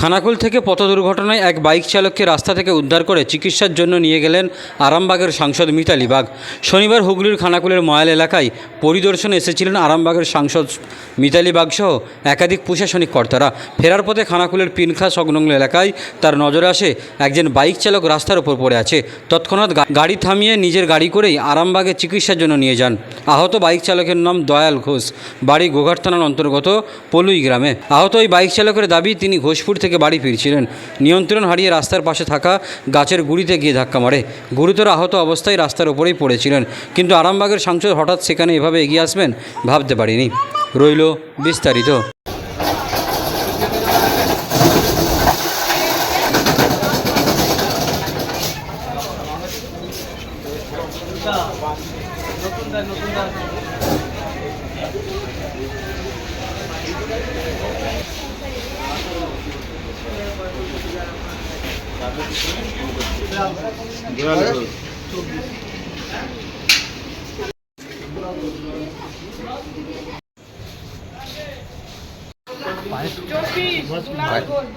খানাকুল থেকে পথ দুর্ঘটনায় এক বাইক চালককে রাস্তা থেকে উদ্ধার করে চিকিৎসার জন্য নিয়ে গেলেন আরামবাগের সাংসদ মিতালি বাগ শনিবার হুগলির খানাকুলের ময়াল এলাকায় পরিদর্শনে এসেছিলেন আরামবাগের সাংসদ মিতালি বাগ সহ একাধিক প্রশাসনিক কর্তারা। ফেরার পথে খানাকুলের পিনখা সংলগ্ন এলাকায় তার নজরে আসে একজন বাইক চালক রাস্তার ওপর পড়ে আছে। তৎক্ষণাৎ গাড়ি থামিয়ে নিজের গাড়ি করেই আরামবাগে চিকিৎসার জন্য নিয়ে যান। আহত বাইক চালকের নাম দয়াল ঘোষ। বাড়ি গোঘাট থানার অন্তর্গত পলুই গ্রামে। আহত ওই বাইক চালকের দাবি, তিনি ঘোষপুর থেকে বাড়ি ফিরছিলেন। নিয়ন্ত্রণ হারিয়ে রাস্তার পাশে থাকা গাছের গুড়িতে গিয়ে ধাক্কা মারে। গুরুতর আহত অবস্থায় রাস্তার ওপরেই পড়েছিলেন। কিন্তু আরামবাগের সাংসদ হঠাৎ সেখানে এভাবে এগিয়ে আসবেন ভাবতে পারিনি। রইল বিস্তারিত।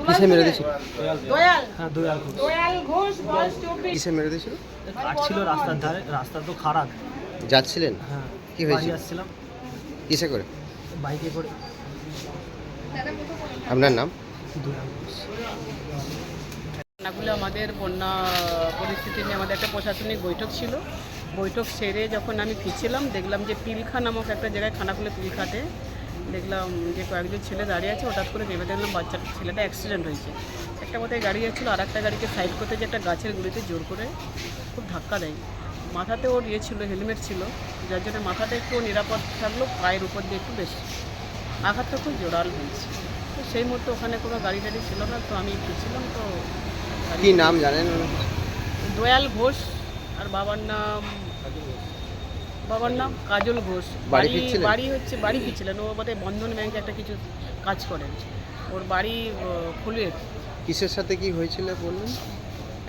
কিসে মেরে দিয়েছিল? হ্যাঁ কিসে মেরে দিয়েছিল? কাটছিল রাস্তার ধারে রাস্তা তো খারাপ। যাচ্ছিলেন? হ্যাঁ কি হয়েছে? বাড়ি আসছিলাম। কিসে করে? বাইকে করে। আপনার নাম? রান্নাগুলো আমাদের বন্যা পরিস্থিতি নিয়ে আমাদের একটা প্রশাসনিক বৈঠক ছিল। বৈঠক সেরে যখন আমি ফিরছিলাম, দেখলাম যে পিলখা নামক একটা জায়গায় খানাকুলে পিলখাতে। দেখলাম যে কয়েকজন ছেলে দাঁড়িয়ে আছে, হঠাৎ করে ভেবে দেখলাম বাচ্চাটা ছেলেটা অ্যাক্সিডেন্ট হয়েছে। একটা বোধহয় গাড়ি যাচ্ছিল আর একটা গাড়িকে সাইড করতে যে একটা গাছের গুলিতে জোর করে খুব ধাক্কা দেয়। মাথাতে ওর ইয়ে ছিল হেলমেট ছিল, যার জন্য মাথাটা একটু নিরাপদ থাকল, পায়ের উপর দিয়ে একটু বেশি আঘাতটা খুব জোরাল হয়েছে। তো সেই মুহূর্তে ওখানে কোনো গাড়ি টাড়ি ছিল না তো আমি গেছিলাম তো কি নাম জানেন দয়াল ঘোষ আর বাবার নাম বাবার নাম কাজল ঘোষ। বাড়ি বাড়ি হচ্ছে বাড়ি ফিরছিলেন। ও বোধহয় বন্ধন ব্যাংকে একটা কিছু কাজ করেন। ওর বাড়ি খুলে কিসের সাথে কি হয়েছিল বললেন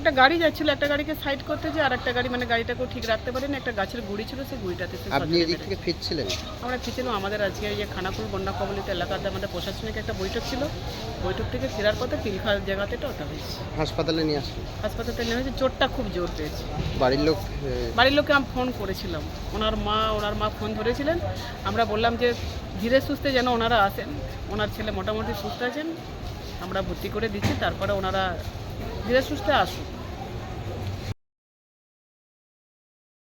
একটা গাড়ি যাচ্ছিল একটা গাড়িকে সাইড করতে যে আর একটা গাড়ি মানে গাড়িটাকেও ঠিক রাখতে পারেনি একটা গাছের গুড়ি ছিল সেই গুড়িটাতে আপনি এদিক থেকে ফিরছিলেন? আমরা ফিরছিলাম আমাদের আজকে এই যে খানাকুল বন্যা কবলিত এলাকাতে আমাদের প্রশাসনিক একটা বৈঠক ছিল। বৈঠক থেকে ফেরার পথে পিলখা জায়গাতে এটা ওটা হয়েছে। হাসপাতালে নিয়ে আসলেন? হাসপাতালে নেমেছে চোটটা খুব জোর পেয়েছে। বাড়ির লোক বাড়ির লোককে আমি ফোন করেছিলাম। ওনার মা ওনার মা ফোন ধরেছিলেন। আমরা বললাম যে ধীরে সুস্থে যেন ওনারা আসেন। ওনার ছেলে মোটামুটি সুস্থ আছেন। আমরা ভর্তি করে দিচ্ছি তারপরে ওনারা ধীরে সুস্থে আসুন